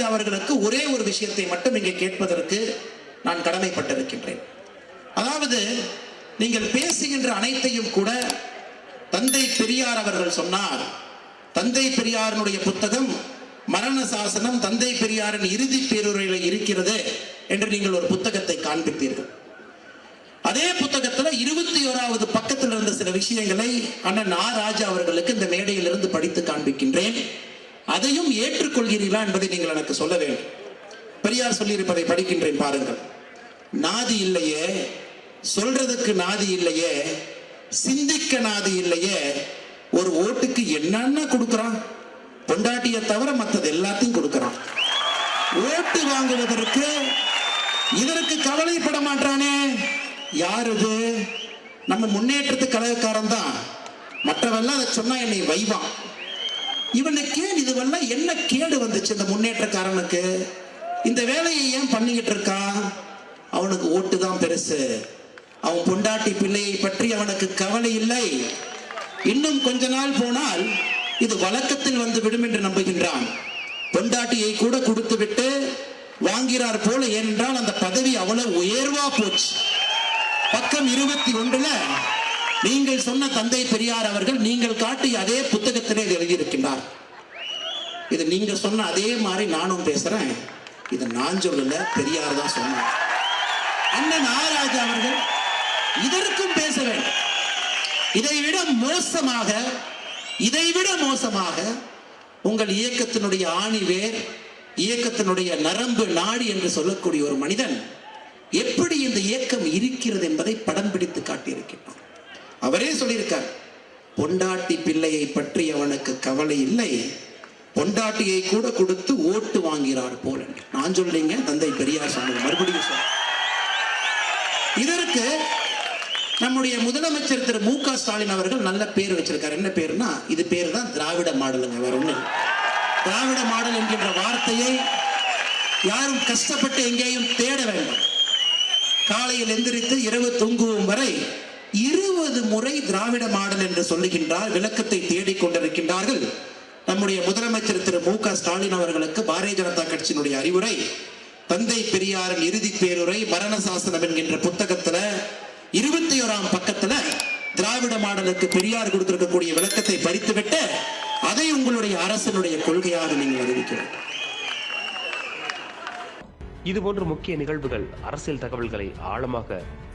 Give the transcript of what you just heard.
ராஜா அவர்களுக்கு ஒரே ஒரு விஷயத்தை மட்டும் இங்கே கேட்பதற்கு நான் கடமைப்பட்டிருக்கின்றேன். அதாவது நீங்கள் பேசுகின்ற அனைத்தையும் கூட தந்தை பெரியார் அவர்கள் சொன்னார். தந்தை பெரியாரனுடைய புத்தகம் மரண சாசனம் தந்தை பெரியாரின் இறுதி பேருரையில் இருக்கிறது என்று நீங்கள் ஒரு புத்தகத்தை காண்பித்தீர்கள் அதே புத்தகத்துல இருபத்தி ஓராவது பக்கத்தில் இருந்த சில விஷயங்களை அண்ணன் ஆ ராஜா அவர்களுக்கு இந்த மேடையிலிருந்து படித்து காண்பிக்கின்றேன். அதையும் ஏற்றுக்கொள்கிறீர்களா என்பதை நீங்கள் எனக்கு சொல்ல வேண்டும். பெரியார் சொல்லியிருப்பதை படிக்கின்றேன் பாருங்கள். நாதி இல்லையே சொல்றதுக்கு நாதி இல்லையே சிந்திக்க நாதி இல்லையே ஒரு ஓட்டுக்கு என்னென்ன கொடுக்கறான்? பொண்டாட்டியை தவிர மற்றது எல்லாத்தையும் கொடுக்கறான். ஓட்டு வாங்குவதற்கு இதற்கு கவலைப்பட மாட்டானே. யார் இது? நம்ம முன்னேற்றத்து கழகக்காரன் தான். மற்றவெல்லாம் அதை சொன்னா என்னை வைவான். இவனுக்கு இதுவெல்லாம் என்ன கேடு வந்துச்சு இந்த முன்னேற்றக்காரனுக்கு? இந்த வேலையை ஏன் பண்ணிக்கிட்டு இருக்கான்? அவனுக்கு ஓட்டு தான் பெருசு. அவன் பொண்டாட்டி பிள்ளையை பற்றி அவனுக்கு கவலை இல்லை. இன்னும் கொஞ்ச நாள் போனால் இது வழக்கத்தில் வந்து விடும் என்று நம்புகின்றான். பொண்டாட்டியை கூட கொடுத்து விட்டு வாங்கிறார் போல ஏனென்றால் அந்த பதவி அவ்வளவு உயர்வா போச்சு. பக்கம் இருபத்தி ஒன்றுல நீங்கள் சொன்ன தந்தை பெரியார் அவர்கள் நீங்கள் காட்டிய அதே புத்தகத்திலே எழுதியிருக்கின்றார். இது நீங்க சொன்ன அதே மாதிரி நானும் பேசுறேன். இது நான் சொல்லல பெரியார் தான் சொன்னார். அண்ணன் ஆராஜ் அவர்கள் இதற்கும் பேச வேண்டும். இதைவிட மோசமாக இதைவிட மோசமாக உங்கள் இயக்கத்தினுடைய ஆணிவேர் இயக்கத்தினுடைய நரம்பு நாடி என்று சொல்லக்கூடிய ஒரு மனிதன் எப்படி இந்த இயக்கம் இருக்கிறது என்பதை பட அவரே சொல்லியிருக்கார் பொண்டாட்டி பிள்ளையை பற்றி அவனுக்கு கவலை இல்லை. பொண்டாட்டியை கூட கொடுத்து ஓட்டு வாங்கிறார் போல. நான் சொல்லிங்க தந்தை பெரியார் சொன்னது. மறுபடியும் சொல்ல இதற்கு நம்முடைய முதலமைச்சர் திரு. மு. க. ஸ்டாலின் அவர்கள் நல்ல பேர் வச்சிருக்காரு. என்ன பேருனா இது பேர் தான் திராவிட மாடலுங்க வேற ஒண்ணு திராவிட மாடல் என்கின்ற வார்த்தையை யாரும் கஷ்டப்பட்டு எங்கேயும் தேட வேண்டும். காலையில் எந்திரித்து இரவு தூங்குவோம் வரை இருபது முறை திராவிட மாடல் என்று சொல்லுகின்றார் விளக்கத்தை தேடிக் கொண்டிருக்கின்றார்கள். நம்முடைய முதலமைச்சர் திரு மு க ஸ்டாலின் அவர்களுக்கு பாரதிய ஜனதா கட்சியினுடைய அறிவுரை தந்தை பெரியாரின் இறுதி பேருரை மரண சாசனம் என்கின்ற புத்தகத்துல இருபத்தி ஓராம் பக்கத்துல திராவிட மாடலுக்கு பெரியார் கொடுத்திருக்கக்கூடிய விளக்கத்தை பறித்துவிட்டு அதை உங்களுடைய அரசனுடைய கொள்கையாக நீங்கள் அறிவிக்க இதுபோன்ற முக்கிய நிகழ்வுகள் அரசியல் தகவல்களை ஆழமாக